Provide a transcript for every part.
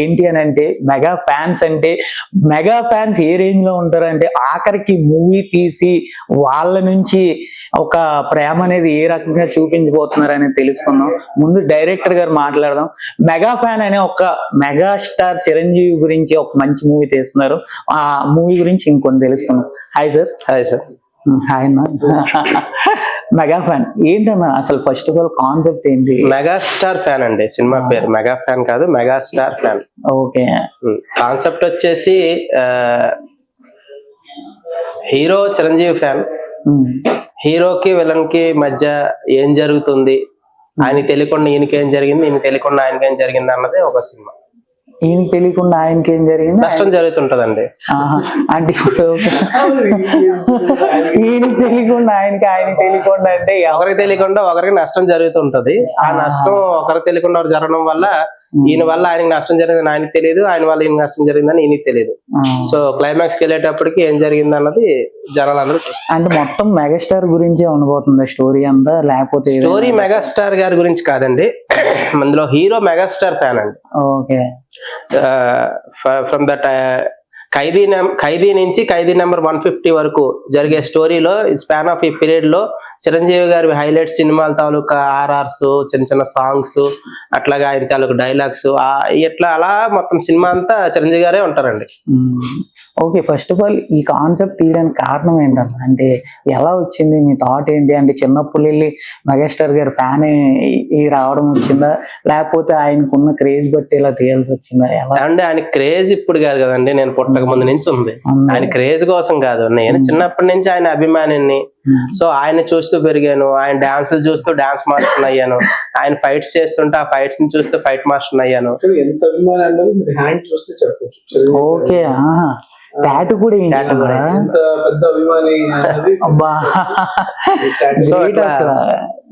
ఏంటి అని అంటే మెగా ఫ్యాన్స్ అంటే మెగా ఫ్యాన్స్ ఏ రేంజ్లో ఉంటారంటే ఆఖరికి మూవీ తీసి వాళ్ళ నుంచి ఒక ప్రేమ అనేది ఏ రకంగా చూపించబోతున్నారని తెలుసుకుందాం. ముందు డైరెక్టర్ గారు మాట్లాడదాం. మెగా ఫ్యాన్ అనే ఒక మెగా స్టార్ చిరంజీవి గురించి ఒక మంచి మూవీ తీస్తున్నారు. ఆ మూవీ గురించి ఇంకొన్ని తెలుసుకుందాం. Hi sir hi sir hi mega fan. ఏంటన్నా అసలు ఫస్ట్ ఆఫ్ ఆల్ కాన్సెప్ట్ ఏంటి? మెగాస్టార్ ఫ్యాన్ అండి సినిమా పేరు. మెగా ఫ్యాన్ కాదు మెగాస్టార్ ఫ్యాన్. ఓకే. కాన్సెప్ట్ వచ్చేసి హీరో చిరంజీవి ఫ్యాన్. హీరోకి విలన్కి మధ్య ఏం జరుగుతుంది? ఆయన తెలియకుండా ఈయనకేం జరిగింది ఈయన తెలియకుండా ఆయనకేం జరిగింది అన్నది ఒక సినిమా. ఈయన తెలియకుండా ఆయనకి ఏం జరిగింది? నష్టం జరుగుతుంటదండి. అంటే ఇప్పుడు ఈయన తెలియకుండా ఆయనకి ఆయన తెలియకుండా అంటే ఎవరు ఒకరికి తెలియకుండా ఒకరికి నష్టం జరుగుతుంటది. ఆ. నష్టం ఒకరికి తెలియకుండా జరగడం వల్ల ఈయన వల్ల ఆయనకి నష్టం జరిగిందని ఆయనకి తెలియదు ఆయన వల్ల ఈయన నష్టం జరిగిందని ఈయనకి తెలియదు. సో క్లైమాక్స్కి వెళ్ళేటప్పటికి ఏం జరిగింది అన్నది జనాలందరూ చూస్తారు. అంటే మొత్తం మెగాస్టార్ గురించే ఉండబోతుంది స్టోరీ అంతా? లేకపోతే స్టోరీ మెగాస్టార్ గారి గురించి కాదండి. అందులో హీరో మెగాస్టార్ ఫ్యాన్ అండి. Okay from that Khaidi Khaidi నుంచి ఖైదీ నెంబర్ వన్ ఫిఫ్టీ వరకు జరిగే స్టోరీలో స్పాన్ ఆఫ్ ఈ పీరియడ్లో చిరంజీవి గారి హైలైట్ సినిమాల తాలూకా ఆర్ఆర్స్ చిన్న చిన్న సాంగ్స్ అట్లాగా ఆయన తాలూకు డైలాగ్స్ ఇట్లా అలా మొత్తం సినిమా అంతా చిరంజీవి గారే ఉంటారండి. ఓకే ఫస్ట్ ఆఫ్ ఆల్ ఈ కాన్సెప్ట్ తీయడానికి కారణం ఏంటన్నా? అంటే ఎలా వచ్చింది మీ థాట్ ఏంటి? అంటే చిన్నప్పుడు వెళ్ళి మెగాస్టార్ గారి ఫ్యాన్ ఈ రావడం వచ్చిందా? లేకపోతే ఆయనకున్న క్రేజ్ బట్టి ఇలా తీయాల్సి వచ్చిందా? ఎలా? అంటే ఆయన క్రేజ్ ఇప్పుడు కాదు కదండి. నేను పుట్టక ముందు నుంచి ఉంది. ఆయన క్రేజ్ కోసం కాదు నేను చిన్నప్పటి నుంచి ఆయన అభిమానిని. సో ఆయన చూస్తూ పెరిగాను ఆయన డాన్సులు చూస్తూ డాన్స్ మాస్టర్ అయ్యాను. ఆయన ఫైట్స్ చేస్తుంటే ఆ ఫైట్స్ని చూస్తూ ఫైట్ మాస్టర్ అయ్యాను. ఓకే టాటూ కూడా పెద్ద అభిమాని అబ్బా. సో.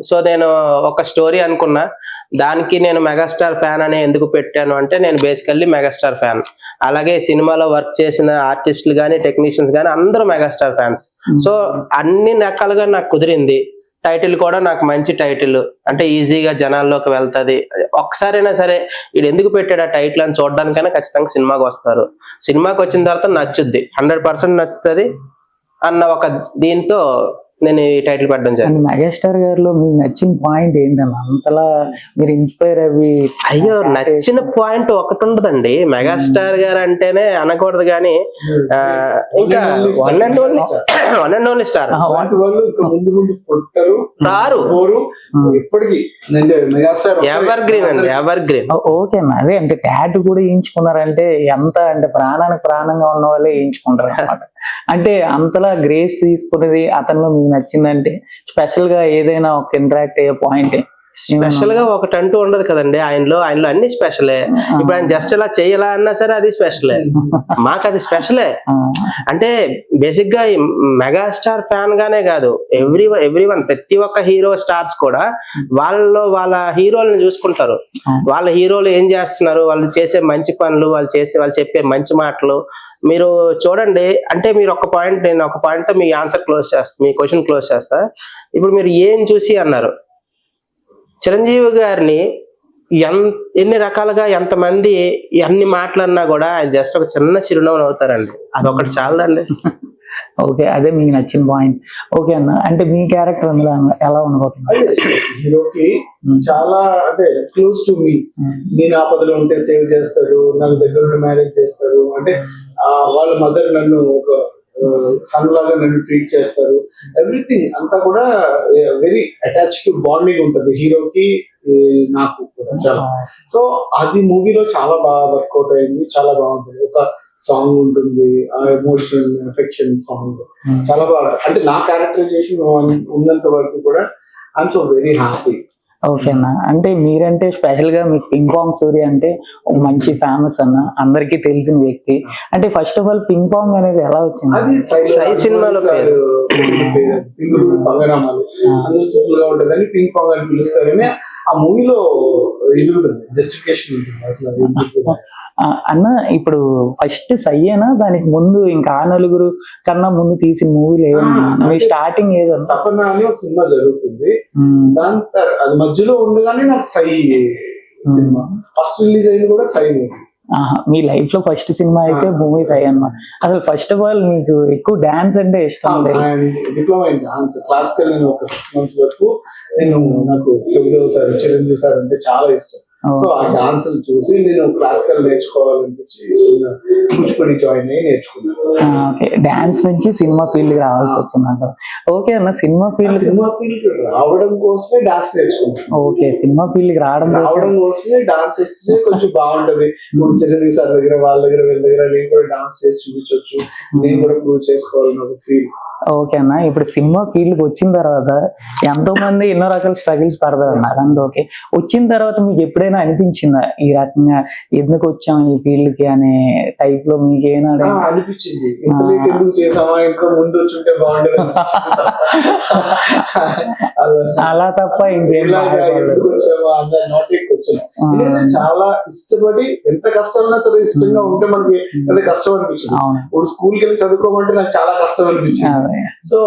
సో నేను ఒక స్టోరీ అనుకున్నా. దానికి నేను మెగాస్టార్ ఫ్యాన్ అని ఎందుకు పెట్టాను అంటే నేను బేసికల్లీ మెగాస్టార్ ఫ్యాన్ అలాగే సినిమాలో వర్క్ చేసిన ఆర్టిస్టులు కానీ టెక్నీషియన్స్ కానీ అందరూ మెగాస్టార్ ఫ్యాన్స్ సో అన్ని రకాలుగా నాకు కుదిరింది. టైటిల్ కూడా నాకు మంచి టైటిల్. అంటే ఈజీగా జనాల్లోకి వెళ్తుంది. ఒక్కసారైనా సరే వీడు ఎందుకు పెట్టాడు ఆ టైటిల్ అని చూడడానికైనా ఖచ్చితంగా సినిమాకి వస్తారు. సినిమాకి వచ్చిన తర్వాత నచ్చుద్ది. హండ్రెడ్ పర్సెంట్ నచ్చుతుంది అన్న ఒక దీంతో నేను ఈ టైటిల్ పెట్టడం జరిగింది. మెగాస్టార్ గారిలో మీకు నచ్చిన పాయింట్ ఏంటన్నా? అంతలా మీరు ఇన్స్పైర్ అవి అయ్యో నచ్చిన పాయింట్ ఒకటి ఉండదండి మెగాస్టార్ గారు అంటేనే అనకూడదు కానీ ఆ, ఇంకా one and only one and only star రారు. ఎప్పటికీ. మెగాస్టార్ ఎవర్ గ్రీన్ అండి ఎవర్ గ్రీన్ ఓకే అదే అంటే టాటూ కూడా వేయించుకున్నారంటే ఎంత అంటే ప్రాణానికి ప్రాణంగా ఉన్న వాళ్ళే వేయించుకుంటారు అనమాట అంటే అంతలా గ్రేస్ తీసుకున్నది అతనిలో మీకు నచ్చిందంటే స్పెషల్గా ఏదైనా ఒక ఇంటరాక్ట్ అయ్యే పాయింట్ స్పెషల్గా ఒకటి అంటూ ఉండదు కదండి. ఆయనలో ఆయనలో అన్ని స్పెషలే ఇప్పుడు ఆయన జస్ట్ ఇలా చేయాలా అన్నా సరే అది స్పెషలే మాకు అది స్పెషలే అంటే బేసిక్గా మెగాస్టార్ ఫ్యాన్ గానే కాదు. ఎవ్రీ ఎవ్రీ వన్ ప్రతి ఒక్క హీరో స్టార్స్ కూడా వాళ్ళలో వాళ్ళ హీరోలను చూసుకుంటారు. వాళ్ళ హీరోలు ఏం చేస్తున్నారు? వాళ్ళు చేసే మంచి పనులు వాళ్ళు చేసే వాళ్ళు చెప్పే మంచి మాటలు. మీరు చూడండి. అంటే మీరు ఒక పాయింట్ నేను ఒక పాయింట్తో మీ ఆన్సర్ క్లోజ్ చేస్తా మీ క్వశ్చన్ క్లోజ్ చేస్తా. ఇప్పుడు మీరు ఏం చూసి అన్నారు? చిరంజీవి గారిని ఎన్ ఎన్ని రకాలుగా ఎంతమంది ఎన్ని మాటలన్నా కూడా ఆయన జస్ట్ ఒక చిన్న చిరునవ్వు అవుతారండి అదొకటి చాలదండి. ఓకే అదే మీకు నచ్చిన పాయింట్. ఓకే అన్న అంటే మీ క్యారెక్టర్ అందులో ఎలా ఉండబోతుంది? హీరోకి చాలా అంటే క్లోజ్ టు మీ. నేను ఆపదలో ఉంటే సేవ్ చేస్తాడు నాకు దగ్గర మ్యారేజ్ చేస్తాడు. అంటే ఆ, వాళ్ళ మదర్ నన్ను ఒక సన్ లాగా నన్ను ట్రీట్ చేస్తారు. ఎవ్రీథింగ్ అంతా కూడా వెరీ అటాచ్ టు బాండింగ్ ఉంటుంది. హీరోకి నాకు కూడా చాలా. సో అది మూవీలో చాలా బాగా వర్కౌట్ అయింది. చాలా బాగుంటుంది. ఒక సాంగ్ ఉంటుంది. ఆ ఎమోషన్ ఎఫెక్షన్ సాంగ్ చాలా బాగా అంటే నా క్యారెక్టరైజేషన్ ఉన్నంత వరకు కూడా I'm so very happy okay అన్న. అంటే మీరంటే స్పెషల్గా మీకు పింగ్ పాంగ్ స్టోరీ అంటే ఒక మంచి ఫేమస్ అన్న. అందరికీ తెలిసిన వ్యక్తి. అంటే first of all ping pong అనేది ఎలా వచ్చింది? అది సై సినిమాలో పింగ్ పాంగ్ అని. పిలుస్తారని ఆ మూవీలో ఇది ఉంటుంది జస్టిఫికేషన్ ఉంటుంది అసలు అన్న ఇప్పుడు ఫస్ట్ సయ్యేనా? దానికి ముందు ఇంకా ఆ నలుగురు కన్నా ముందు తీసిన మూవీలు ఏమన్నా మీ స్టార్టింగ్ ఏదన్నా తపన అని ఒక సినిమా జరుగుతుంది. దాని అది మధ్యలో ఉండగానే నాకు సై సినిమా. ఫస్ట్ రిలీజ్ అయింది కూడా సై మూవీ. మీ లైఫ్లో ఫస్ట్ సినిమా అయితే భూమి ఫైవ్ అన్నమాట. అసలు ఫస్ట్ ఆఫ్ ఆల్ మీకు ఎక్కువ డాన్స్ అంటే ఇష్టం డిప్లొమా ఇన్ డాన్స్ క్లాసికల్ నేను ఒక సిక్స్ మంత్స్ వరకు నేను నాకు యోగిదేవ్ సార్ చిరంజీవి సార్ అంటే చాలా ఇష్టం. సో ఆ డాన్స్ చూసి నేను క్లాసికల్ నేర్చుకోవాలనిపించి కూచిపూడి జాయిన్ అయ్యి నేర్చుకున్నాను. డాన్స్ నుంచి సినిమా ఫీల్డ్కి రావాల్సి వచ్చింది అంటారు ఓకే అన్న సినిమా ఫీల్డ్ సినిమా ఫీల్డ్ రావడం కోసమే డాన్స్ నేర్చుకున్నాను. ఓకే సినిమా ఫీల్డ్కి రావడం రావడం కోసమే డాన్స్ చేస్తే కొంచెం బాగుంటది. ఇప్పుడు చిరంజీవి సార్ దగ్గర వాళ్ళ దగ్గర వీళ్ళ దగ్గర నేను కూడా డాన్స్ చేసి చూపించవచ్చు నేను కూడా ప్రూవ్ చేసుకోవాలని ఒక ఫీల్ ఓకే అన్న ఇప్పుడు సినిమా ఫీల్డ్కి వచ్చిన తర్వాత ఎంతో మంది ఎన్నో రకాల స్ట్రగుల్స్ పడతారు అన్నారు అంత ఓకే వచ్చిన తర్వాత మీకు ఎప్పుడైనా అనిపించిందా? ఈ రకంగా ఎందుకు వచ్చాం ఈ ఫీల్డ్కి అనే టైప్లో మీకు ఏమైనా అనిపించింది. ముందు. అలా తప్ప ఇంకేం చాలా ఇష్టపడి ఎంత కష్టమైనా సరే ఇష్టంగా ఉంటే మనకి ఎంత కష్టం అనిపించింది. ఇప్పుడు స్కూల్కి వెళ్ళి చదువుకోమంటే నాకు చాలా కష్టం అనిపించింది. సో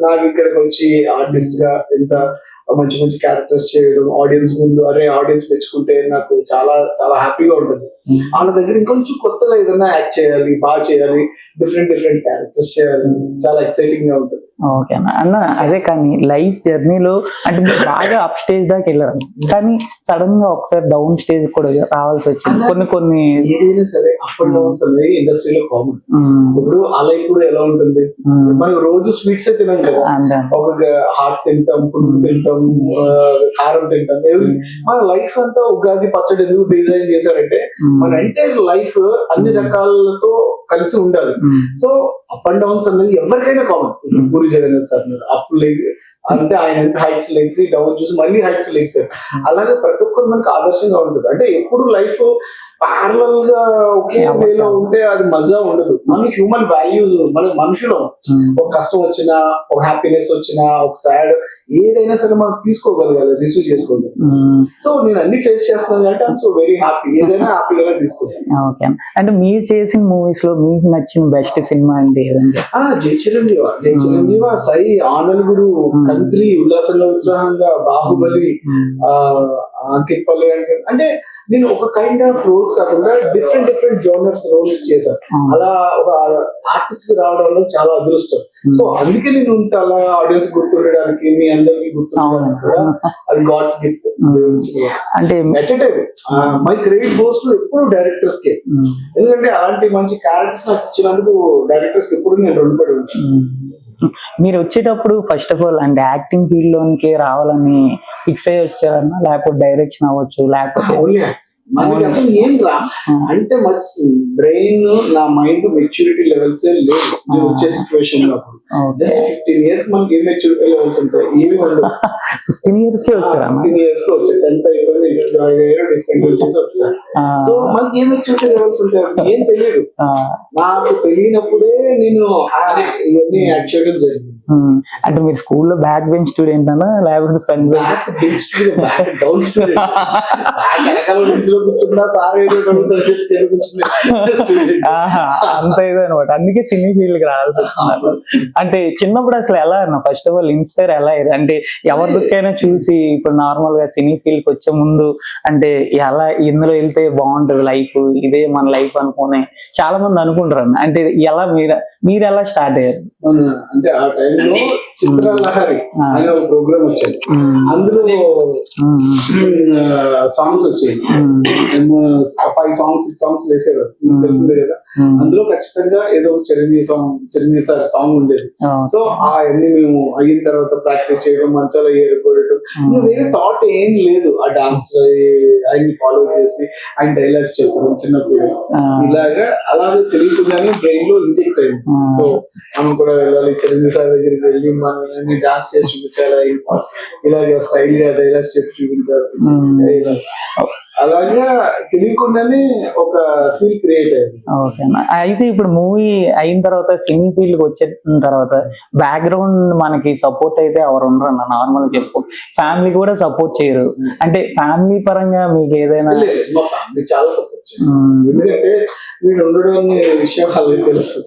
నాకు ఇక్కడికి వచ్చి ఆర్టిస్ట్గా ఎంత మంచి మంచి క్యారెక్టర్స్ చేయడం ఆడియన్స్ ముందు అరే ఆడియన్స్ మెచ్చుకుంటే నాకు చాలా చాలా హ్యాపీగా ఉంటుంది. వాళ్ళ దగ్గర ఇంకొంచెం కొత్తగా ఏదైనా యాక్ట్ చేయాలి బాగా చేయాలి డిఫరెంట్ డిఫరెంట్ క్యారెక్టర్స్ చేయాలి చాలా ఎక్సైటింగ్గా ఉంటుంది. ఓకే అన్న. అన్న అదే కానీ లైఫ్ జర్నీలో అంటే మీరు బాగా అప్ స్టేజ్ దాకా వెళ్ళారు. కానీ సడన్గా ఒకసారి డౌన్ స్టేజ్ కూడా రావాల్సి వచ్చింది. కొన్ని కొన్ని ఏదైనా సరే అప్ అండ్ డౌన్స్ అనేది ఇండస్ట్రీలో కామన్ ఇప్పుడు అలా ఇప్పుడు ఎలా ఉంటుంది? మనకు రోజు స్వీట్స్ తినాం కదా. ఒక హాట్ తింటాం పులుపు తింటాం కారం తింటాం. మన లైఫ్ అంతా ఉగాది పచ్చడి ఎందుకు డిజైన్ చేశారంటే మన ఎంటైర్ లైఫ్ అన్ని రకాలతో కలిసి ఉండాలి. సో అప్ అండ్ డౌన్స్ అనేది ఎవరికైనా కామన్ పూరి జగన్నాథ్ సార్? అప్పుడు లేదు. అంటే ఆయన ఎంత హైట్స్ లెగ్సి డౌన్ చూసి మళ్ళీ హైట్స్ లెగ్సారు అలాగే ప్రతి ఒక్కరు మనకు ఆదర్శంగా ఉంటుంది. అంటే ఎప్పుడు లైఫ్ పారలల్గా ఒకే వేలో ఉంటే అది మజా ఉండదు. మన హ్యూమన్ వాల్యూస్ మన మనుషులం ఉమ్, ఒక కష్టం వచ్చినా ఒక హ్యాపీనెస్ వచ్చినా ఒక సాడ్ ఏదైనా సరే మనం తీసుకోగలగాలి రిసీవ్ ఉమ్, సో నేను అన్ని ఫేస్ చేస్తున్నాను అంటే సో వెరీ హ్యాపీ ఏదైనా హ్యాపీగా తీసుకుంటాను ఓకే అంటే మీరు చేసిన మూవీస్లో మీకు నచ్చిన బెస్ట్ సినిమా అంటే ఏదంటే ఆ జై చిరంజీవ. జై చిరంజీవ సై ఆనలుగుడు కంత్రి ఉల్లాసంగా ఉత్సాహంగా బాహుబలి ఆ అంకిత్ పల్లి అంటే అంటే నేను ఒక కైండ్ ఆఫ్ రోల్స్ కాకుండా డిఫరెంట్ డిఫరెంట్ జోనర్స్ రోల్స్ చేశాను. అలా ఒక ఆర్టిస్ట్కి రావడం వల్ల చాలా అదృష్టం. సో అందుకే నేను ఇంత అలా ఆడియన్స్ గుర్తుండడానికి మీ అందరికి గుర్తుండడానికి కూడా అది గాడ్స్ గిఫ్ట్ అంటే at time my credit goes to ఎప్పుడు డైరెక్టర్స్కి. ఎందుకంటే అలాంటి మంచి క్యారెక్టర్స్ నాకు ఇచ్చినందుకు డైరెక్టర్స్కి ఎప్పుడు నేను రుణపడి ఉంటాను. మీరు వచ్చేటప్పుడు ఫస్ట్ ఆఫ్ ఆల్ అంటే యాక్టింగ్ ఫీల్డ్ లోనికి రావాలని ఫిక్స్ అయ్యి వచ్చారన్నా లేకపోతే డైరెక్షన్ అవ్వచ్చు లేకపోతే మనకి అసలు ఏం రా? అంటే బ్రెయిన్ నా మైండ్ మెచ్యూరిటీ లెవెల్స్ నేను వచ్చే సిచ్యువేషన్లో జస్ట్ ఫిఫ్టీన్ ఇయర్స్ మనకి ఏం మెచ్యూరిటీ లెవెల్స్ ఉంటాయి? ఏమి ఉండదు ఫిఫ్టీన్ ఇయర్స్ ఫిఫ్టీన్ ఇయర్స్లో వచ్చాయి. టెన్త్ అయిపోయింది ఇంటర్ జాయిన్ అయ్యారు డిస్కంటిన్యూ చేసి వచ్చారు సో మనకి ఏం మెచ్యూరిటీ లెవెల్స్ ఉంటాయి? ఏం తెలియదు. నాకు తెలియనప్పుడే నేను ఇవన్నీ యాక్ట్ చేయడం జరిగింది. అంటే మీరు స్కూల్లో బ్యాక్ బెంచ్ స్టూడెంట్ అన్నా లేకపోతే ఫ్రంట్ బెంచ్? ఏదో అంత ఇది అనమాట అందుకే సినీ ఫీల్డ్కి రావాల్సి అంటే చిన్నప్పుడు అసలు ఎలా అన్న? ఫస్ట్ ఆఫ్ ఆల్ ఇన్స్పైర్ ఎలా అయ్యారు? అంటే ఎవరికైనా చూసి ఇప్పుడు నార్మల్గా సినీ ఫీల్డ్కి వచ్చే ముందు అంటే ఎలా ఇందులో వెళ్తే బాగుంటది లైఫ్? ఇదే మన లైఫ్ అనుకునే చాలా మంది అనుకుంటారు అన్న. అంటే ఎలా మీరు మీరు ఎలా స్టార్ట్ అయ్యారు? అంటే ఆ టైంలో చిత్రలహరి అనే ఒక ప్రోగ్రామ్ వచ్చేది. ఉమ్, అందులో సాంగ్స్ వచ్చాయి ఫైవ్ సాంగ్స్ సిక్స్ సాంగ్స్ వేసేవారు. తెలిసిందే కదా? అందులో ఖచ్చితంగా ఏదో Chiranjeevi song Chiranjeevi sir song ఉండేది. సో ఆ అన్ని మేము అయిన తర్వాత ప్రాక్టీస్ చేయడం మంచాల ఏరుకోవడం. వేరే థాట్ ఏం లేదు. ఆ డాన్స్ ఆయన్ని ఫాలో చేసి ఆయన డైలాగ్స్ చెప్పడం చిన్నప్పుడు. ఇలాగా అలాగే తెలియకుండానే బ్రెయిన్లో ఇంజెక్ట్ అయింది. సో ఆమె కూడా వెళ్ళాలి చిరంజీవి సార్ దగ్గరికి వెళ్ళి మనం డాన్స్ చేసి చూపించాలి ఇలాగ స్టైల్గా డైలాగ్స్ చెప్పి చూపించాలి ఇలా. అలాగా తెలియకుండానే ఒక ఫీల్ క్రియేట్ అయింది. ఓకే అన్న. అయితే ఇప్పుడు మూవీ అయిన తర్వాత సినీ ఫీల్డ్కి వచ్చిన తర్వాత బ్యాక్గ్రౌండ్ మనకి సపోర్ట్ అయితే ఎవరు ఉండరు అన్న. నార్మల్ చెప్పు. ఫ్యామిలీ కూడా సపోర్ట్ చేయరు. అంటే ఫ్యామిలీ పరంగా మీకు ఏదైనా లేదు, మా ఫ్యామిలీ చాలా సపోర్ట్ చేస్తారు. ఉమ్, ఎందుకంటే వీడు ఉండడం అనే విషయం వాళ్ళకి తెలుసు.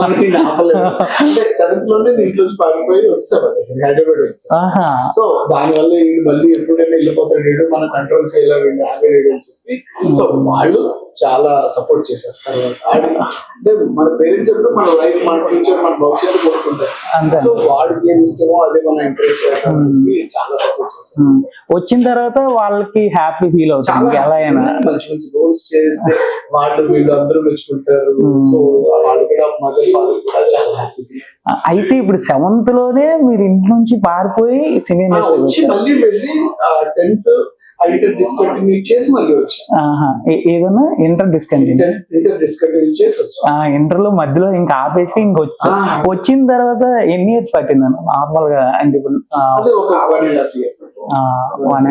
మనకి ఆపలేదు అంటే సెవెంత్లోనే నేను ఇంట్లో నుంచి పారిపోయి వచ్చాను హైదరాబాద్ వచ్చాను ఆహా. సో దానివల్ల వీడు మళ్ళీ ఎప్పుడైనా వెళ్ళిపోతాడు వీడు మనం కంట్రోల్ చేయలేము వీడు అని చెప్పి సో వాళ్ళు చాలా సపోర్ట్ చేశారు. తర్వాత అంటే మన పేరెంట్స్ ఎప్పుడు మన లైఫ్ మన ఫ్యూచర్ మన భవిష్యత్తు కోరుకుంటారు. సో వాడికి ఏమి ఇష్టమో అదే మనం ఎంకరేజ్ చేస్తాం చాలా సపోర్ట్ చేస్తారు. వచ్చిన తర్వాత వాళ్ళకి హ్యాపీ ఫీల్ అవుతుంది. ఎలా అయినా. మంచి మంచి రోల్స్ చేస్తే వాళ్ళు వీళ్ళు అందరూ మెచ్చుకుంటారు. సో వాళ్ళు కూడా మదర్ ఫాదర్ కూడా చాలా హ్యాపీ అయితే ఇప్పుడు సెవెంత్లోనే మీరు ఇంటి నుంచి పారిపోయి సినీ వచ్చి మళ్ళీ వెళ్ళి టెన్త్ డిస్కంటిన్యూ చేసి మళ్ళీ వచ్చి. ఏదన్నా ఇంటర్ డిస్కంటిన్యూ ఇంటర్ వచ్చి. లో మధ్యలో ఇంకా ఆపేసి ఇంకొచ్చా ఆ. వచ్చిన తర్వాత ఎన్ని ఇయర్స్ పట్టిందన్న? నార్మల్గా అంటే వన్ అండ్